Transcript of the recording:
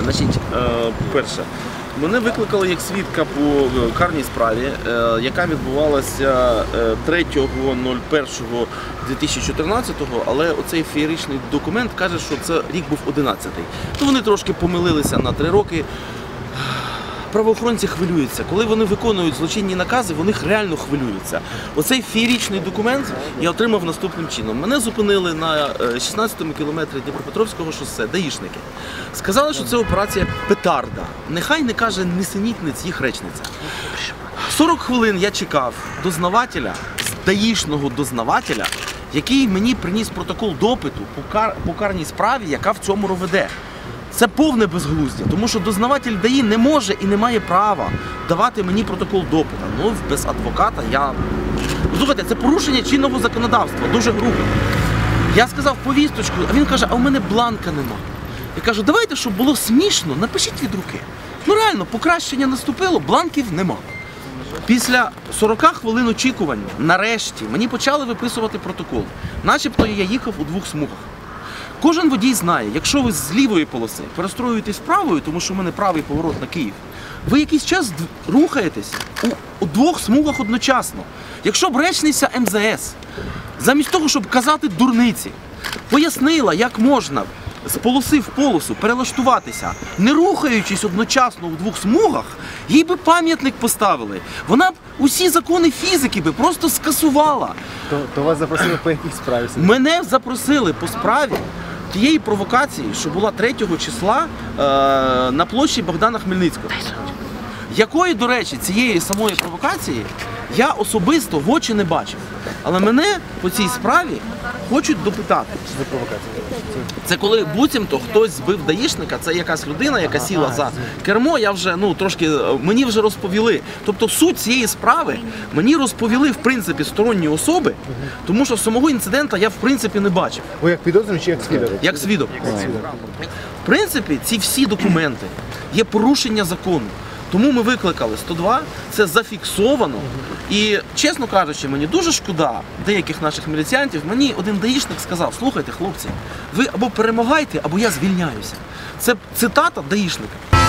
Е, Перше, мене викликали як свідка по е, карній справі, е, яка відбувалася е, 3.01.2014, але оцей феєричний документ каже, що це рік був 11-й. То вони трошки помилилися на три роки. Правоохоронці хвилюються. Коли вони виконують злочинні накази, вони реально хвилюються. Оцей феєричний документ я отримав наступним чином. Мене зупинили на е, 16-му кілометрі Дніпропетровського шосе, даїшники. Сказали, що це операція петарда. Нехай не каже несенітниць їх речниця. 40 хвилин я чекав дознавателя, даїшного дознавателя, який мені приніс протокол допиту по, по карній справі, яка в цьому роведе. Це повне безглуздя, тому що дознаватель ДАІ не може і не має права давати мені протокол допита. Ну, без адвоката я. Слухайте, це порушення чинного законодавства, дуже грубе. Я сказав повісточку, а він каже, а у мене бланка нема. Я кажу, давайте, щоб було смішно, напишіть від руки. Ну реально, покращення наступило, бланків нема. Після 40 хвилин очікування, нарешті, мені почали виписувати протокол. Начебто я їхав у двох смугах. Кожен водій знає, якщо ви з лівої полоси перестроюєтесь правою, тому що в мене правий поворот на Київ, ви якийсь час рухаєтесь у, двох смугах одночасно. Якщо б речниця МЗС, замість того, щоб казати дурниці, пояснила, як можна з полоси в полосу перелаштуватися, не рухаючись одночасно у двох смугах, їй би пам'ятник поставили. Вона б усі закони фізики би просто скасувала. То, то вас запросили по якій справі? Мене запросили по справі тієї провокації, що була 3 числа е, на площі Богдана Хмельницького. Якої, до речі, цієї самої провокації я особисто в очі не бачив. Але мене по цій справі хочуть допитати. За провокацію. Це коли буцімто хтось збив даїшника, це якась людина, яка сіла за кермо. Я вже ну трошки е, мені вже розповіли. Тобто суть цієї справи мені розповіли в принципі сторонні особи, тому що самого інцидента я в принципі не бачив. Ви як підозрюваний чи як свідок? Як свідок. В принципі, ці всі документи є порушення закону. Тому ми викликали 102, це зафіксовано. І, чесно кажучи, мені дуже шкода деяких наших міліціянтів. Мені один даїшник сказав: слухайте, хлопці, ви або перемагайте, або я звільняюся. Це цитата даїшника.